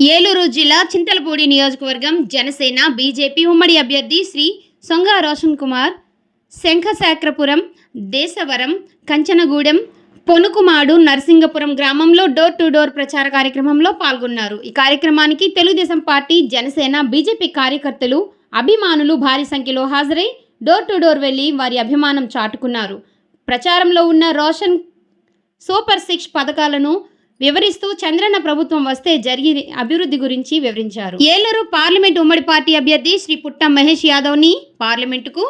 ఏలూరు జిల్లా చింతలపూడి నియోజకవర్గం జనసేన బీజేపీ ఉమ్మడి అభ్యర్థి శ్రీ సొంగ రోషన్ కుమార్ శంఖశాక్రపురం దేశవరం కంచనగూడెం పొనుకుమాడు నరసింగపురం గ్రామంలో డోర్ టు డోర్ ప్రచార కార్యక్రమంలో పాల్గొన్నారు. ఈ కార్యక్రమానికి తెలుగుదేశం పార్టీ జనసేన బీజేపీ కార్యకర్తలు అభిమానులు భారీ సంఖ్యలో హాజరై డోర్ టు డోర్ వెళ్ళి వారి అభిమానం చాటుకున్నారు. ప్రచారంలో ఉన్న రోషన్ సూపర్ సిక్స్ పథకాలను వివరిస్తూ చంద్రన్న ప్రభుత్వం వస్తే జరిగిన అభివృద్ధి గురించి వివరించారు. ఏలూరు పార్లమెంట్ ఉమ్మడి పార్టీ అభ్యర్థి శ్రీ పుట్ట మహేష్ యాదవ్ని పార్లమెంటుకు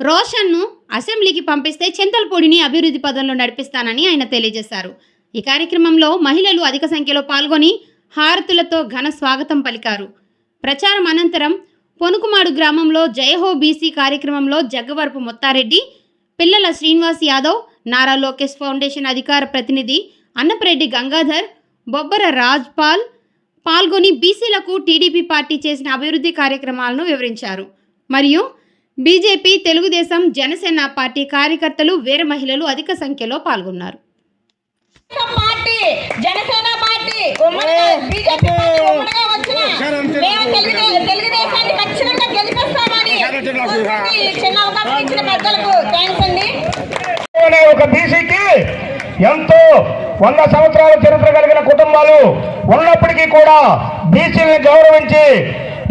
రోషన్ను అసెంబ్లీకి పంపిస్తే చింతలపూడిని అభివృద్ధి పదంలో నడిపిస్తానని ఆయన తెలియజేశారు. ఈ కార్యక్రమంలో మహిళలు అధిక సంఖ్యలో పాల్గొని హారతులతో ఘన స్వాగతం పలికారు. ప్రచారం అనంతరం పొనుకుమాడు గ్రామంలో జయహో బీసీ కార్యక్రమంలో జగ్గవరపు ముత్తారెడ్డి పిల్లల శ్రీనివాస్ యాదవ్ నారా లోకేష్ ఫౌండేషన్ అధికార ప్రతినిధి అన్నపరెడ్డి గంగాధర్ బొబ్బర రాజ్పాల్ పాల్గొని బీసీలకు టీడీపీ పార్టీ చేసిన అభివృద్ధి కార్యక్రమాలను వివరించారు. మరియు బీజేపీ తెలుగుదేశం జనసేన పార్టీ కార్యకర్తలు వీర మహిళలు అధిక సంఖ్యలో పాల్గొన్నారు. పార్టీ జనసేన పార్టీ బీజేపీ ఖచ్చితంగా చిన్న అవకాశం ఇచ్చిన పెద్దలకు థ్యాంక్స్ అండి. అనే ఒక బీసీకి ఎంతో వంద సంవత్సరాల చరిత్ర కలిగిన కుటుంబాలు ఉన్నప్పటికీ కూడా బీసీని గౌరవించి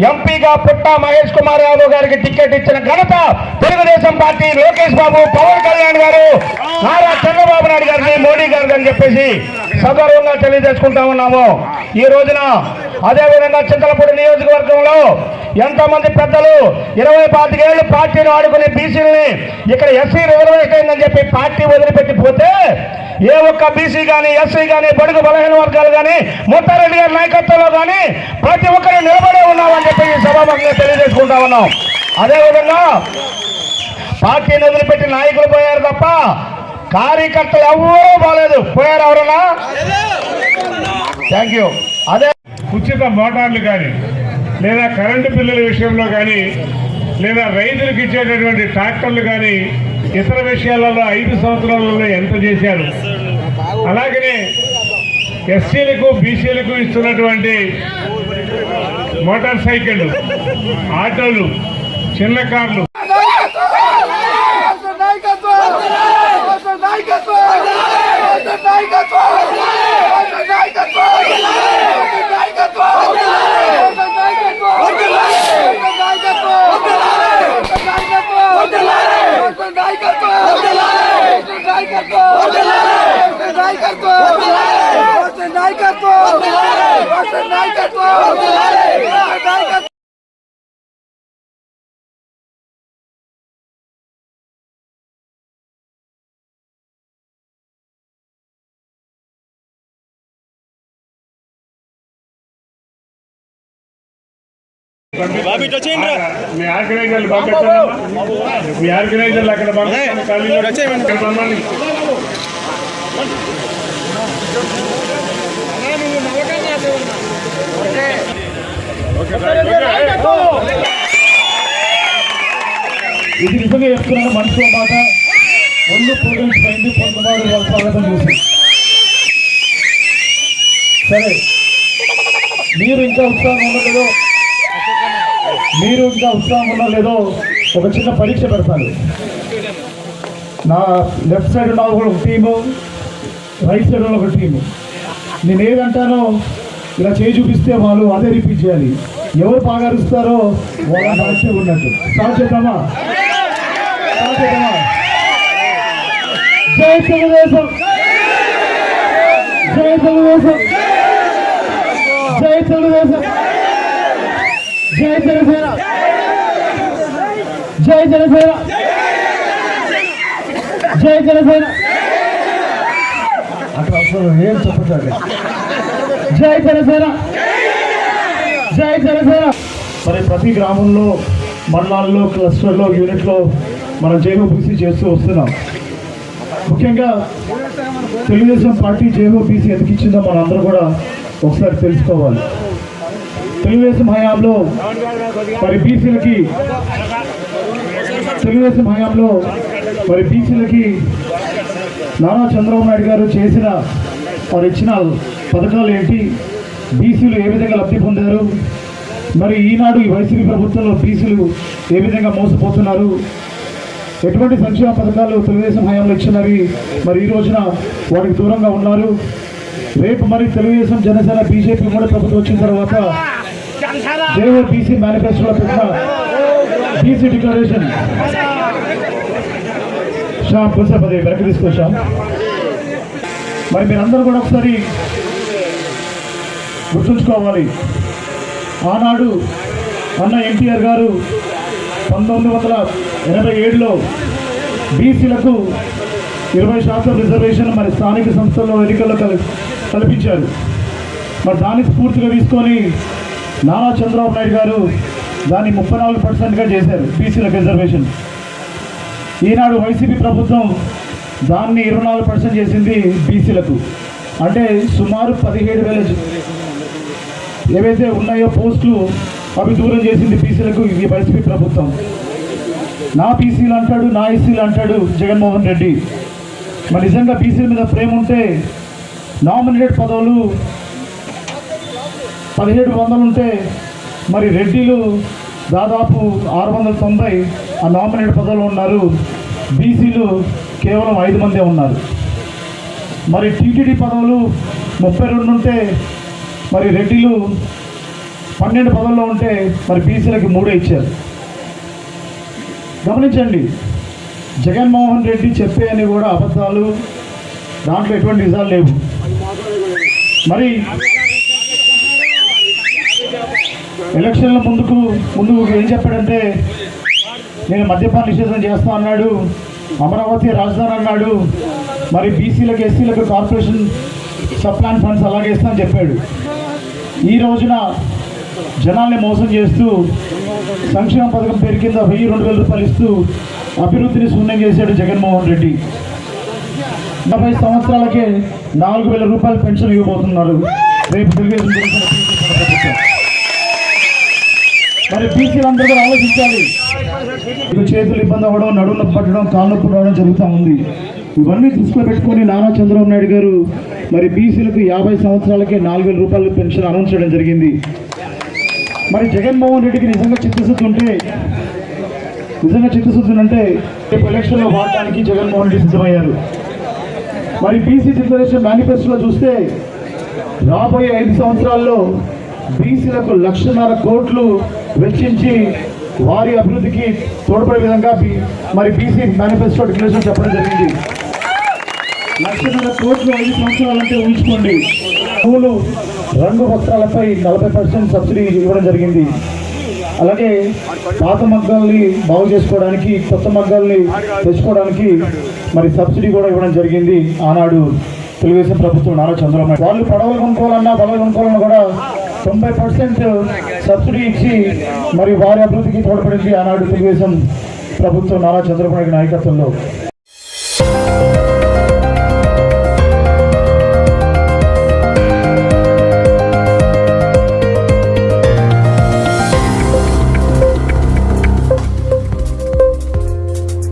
ఎంపీగా పుట్ట మహేష్ కుమార్ యాదవ్ గారికి టికెట్ ఇచ్చిన ఘనత తెలుగుదేశం పార్టీ లోకేష్ బాబు పవన్ కళ్యాణ్ గారు నారా చంద్రబాబు నాయుడు గారిని మోడీ గారు అని చెప్పేసి సగర్వంగా తెలియజేసుకుంటా ఉన్నాము. ఈ రోజున అదే విధంగా చింతలపూడి నియోజకవర్గంలో ఎంతమంది పెద్దలు ఇరవై పాతికేళ్ళు పార్టీని ఆడుకునే బీసీలని ఇక్కడ ఎస్సీ రిజర్వేషన్ అయిందని చెప్పి పార్టీ వదిలిపెట్టి పోతే ఏ ఒక్క బీసీ కానీ ఎస్సీ కానీ బడుగు బలహీన వర్గాలు కానీ ముత్తారెడ్డి గారి నాయకత్వంలో కానీ ప్రతి ఒక్కరు నిలబడే ఉన్నామని చెప్పి ఈ సభాముఖంగా తెలియజేసుకుంటా ఉన్నాం. అదేవిధంగా పార్టీని వదిలిపెట్టి నాయకులు పోయారు తప్ప కార్యకర్తలు ఎవరూ బాలేదు పోయారు ఎవరన్నా? థ్యాంక్ యూ అదే ఉచిత మోటార్లు కానీ లేదా కరెంటు బిల్లుల విషయంలో కానీ లేదా రైతులకు ఇచ్చేటటువంటి ట్రాక్టర్లు కానీ ఇతర విషయాలలో ఐదు సంవత్సరాలలో ఎంత చేశారు? అలాగనే ఎస్సీలకు బీసీలకు ఇస్తున్నటువంటి మోటార్ సైకిళ్ళు ఆటోలు చిన్న కార్లు. ಬಾಬಿ ಟಚೇನ್ ಯಾರ್ ಕಡೆ ಇದ್ದಲ್ಲಿ ಬಾಬಿ ಟಚೇನ್ ಯಾರ್ ಕಡೆ ಇದ್ದಲ್ಲಿ ಆ ಕಡೆ ಬಾಬಿ ಕಾಲಿ ಟಚೇನ್ ಕಲ್ಪನ ಮಾಡಿ ఇది నిజంగా చెప్తున్నాను మనసులో మాట. ఒళ్ళు పూజించిపోయింది పొందుమారు వాళ్ళ స్వాగతం చేసి సరే. మీరు ఇంకా ఉత్సాహం ఉండలేదో? మీరు ఇంకా ఉత్సాహం ఉండలేదో? ఒక చిన్న పరీక్ష పెడతాను. నా లెఫ్ట్ సైడ్ ఉన్న ఒక టీము రైట్ సైడ్ ఉన్న ఒక టీము. నేను ఏదంటానో ఇలా చేయి చూపిస్తే వాళ్ళు అదే రిపీట్ చేయాలి. ఎవరు బాగా అరుస్తారో వాళ్ళ సాక్ష్యం ఉన్నట్టు. స్టార్ట్ చేద్దామా జై తెలుగుదేశం. జై తెలుగుదేశం. జై తెలుగుదేశం. జై జనసేన. జై జనసేన. జై జనసేన. అక్కడ అసలు ఏం చెప్పట్లేదు. జై జనసేన. జై జనసేన. మరి ప్రతి గ్రామంలో మండలాల్లో క్లస్టర్లో యూనిట్లో మనం జేహోబీసీ చేస్తూ వస్తున్నాం. ముఖ్యంగా తెలుగుదేశం పార్టీ జేహోబీసీ ఎందుకు ఇచ్చిందో మనందరూ కూడా ఒకసారి తెలుసుకోవాలి. తెలుగుదేశం హయాంలో మరి బీసీలకి తెలుగుదేశం హయాంలో మరి బీసీలకి నారా చంద్రబాబు నాయుడు గారు చేసిన వారు ఇచ్చిన పథకాలు ఏంటి బీసీలు ఏ విధంగా లబ్ధి పొందారు? మరి ఈనాడు ఈ వైసీపీ ప్రభుత్వంలో బీసీలు ఏ విధంగా మోసపోతున్నారు? ఎటువంటి సంక్షేమ పథకాలు తెలుగుదేశం హయాంలో ఇచ్చినవి? మరి ఈ రోజున వాటికి దూరంగా ఉన్నారు. రేపు మరి తెలుగుదేశం జనసేన బీజేపీ కూడా ప్రభుత్వం వచ్చిన తర్వాత దేవ బీసీ మేనిఫెస్టోలో పెట్టిన బీసీ డిక్లరేషన్. షా కొంచెం అది వెనక్కి తీసుకొచ్చాం. మరి మీరందరూ కూడా ఒకసారి గుర్తుంచుకోవాలి ఆనాడు అన్న ఎన్టీఆర్ గారు పంతొమ్మిది వందల ఎనభై ఏడులో బీసీలకు ఇరవై శాతం రిజర్వేషన్ మరి స్థానిక సంస్థల్లో ఎన్నికల్లో కల్ కల్పించారు. మరి దాన్ని స్ఫూర్తిగా తీసుకొని నారా చంద్రబాబు నాయుడు గారు దాన్ని ముప్పై నాలుగు పర్సెంట్గా చేశారు బీసీలకు రిజర్వేషన్. ఈనాడు వైసీపీ ప్రభుత్వం దాన్ని ఇరవై నాలుగు పర్సెంట్ చేసింది బీసీలకు. అంటే సుమారు పదిహేడు వేల ఏవైతే ఉన్నాయో పోస్టులు అవి దూరం చేసింది బీసీలకు ఇది వైసీపీ ప్రభుత్వం. నా బీసీలు అంటాడు నా ఎస్సీలు అంటాడు జగన్మోహన్ రెడ్డి. మరి నిజంగా బీసీల మీద ప్రేమ ఉంటే నామినేటెడ్ పదవులు పదిహేడు వందలు ఉంటే మరి రెడ్డిలు దాదాపు ఆరు వందల తొంభై ఆ నామినేటెడ్ పదవులు ఉన్నారు. బీసీలు కేవలం ఐదు మందే ఉన్నారు. మరి టీటీడీ పదవులు ముప్పై రెండు ఉంటే మరి రెడ్డిలు పన్నెండు పదవుల్లో ఉంటే మరి బీసీలకి మూడే ఇచ్చారు. గమనించండి జగన్మోహన్ రెడ్డి చెప్పే అని కూడా అబద్ధాలు దాంట్లో ఎటువంటి నిజాలు లేవు. మరి ఎలక్షన్ల ముందుకు ముందు ఏం చెప్పాడంటే నేను మద్యపాన నిషేధం చేస్తా అన్నాడు అమరావతి రాజధాని అన్నాడు మరి బీసీలకు ఎస్సీలకు కార్పొరేషన్ సప్లాన్ ఫండ్స్ అలాగే ఇస్తా అని చెప్పాడు. ఈ రోజున జనాల్ని మోసం చేస్తూ సంక్షేమ పథకం పేరు కింద వెయ్యి రెండు వేల రూపాయలు ఇస్తూ అభివృద్ధిని శూన్యం చేశాడు జగన్మోహన్ రెడ్డి. డెబ్బై సంవత్సరాలకే నాలుగు వేల రూపాయల పెన్షన్ ఇవ్వబోతున్నారు రేపు తెలుగుదేశం మరి బీసీలందరూ కూడా ఆలోచించాలి. చేతులు ఇబ్బంది అవ్వడం నడుము పట్టడం కాళ్ళు నొప్పి రావడం జరుగుతూ ఉంది. ఇవన్నీ దృష్టిలో పెట్టుకొని నారా చంద్రబాబు నాయుడు గారు మరి బీసీలకు యాభై సంవత్సరాలకే నాలుగు వేల రూపాయల పెన్షన్ అనౌన్స్ చేయడం జరిగింది. మరి జగన్మోహన్ రెడ్డికి నిజంగా చిత్తశుద్ధి ఉంటే నిజంగా చిత్తశుద్ధి అంటే రేపు ఎలక్షన్లో వాడటానికి జగన్మోహన్ రెడ్డి సిద్ధమయ్యారు. మరి బీసీ డిక్లరేషన్ మేనిఫెస్టోలో చూస్తే రాబోయే ఐదు సంవత్సరాల్లో బీసీలకు లక్షన్నర కోట్లు వెచ్చించి వారి అభివృద్ధికి తోడ్పడే విధంగా మరి బీసీ మేనిఫెస్టో డిక్లరేషన్ చెప్పడం జరిగింది. లక్షన్నర కోట్లు ఐదు సంవత్సరాలంటే ఉంచుకోండి పూలు రంగు వస్త్రాలపై నలభై పర్సెంట్ సబ్సిడీ ఇవ్వడం జరిగింది. అలాగే పాత మగ్గాల్ని బాగు చేసుకోవడానికి కొత్త మగ్గాల్ని తెచ్చుకోవడానికి మరి సబ్సిడీ కూడా ఇవ్వడం జరిగింది ఆనాడు తెలుగుదేశం ప్రభుత్వం నారా చంద్రబాబు వాళ్ళు పడవలు కొనుక్కోవాలన్నా పడవలు కొనుక్కోవాలన్నా కూడా తొంభై పర్సెంట్ సబ్సిడీ ఇచ్చి మరి వారి అభివృద్ధికి తోడ్పడింది ఆనాడు తెలుగుదేశం ప్రభుత్వం నారా చంద్రబాబు నాయుడు నాయకత్వంలో.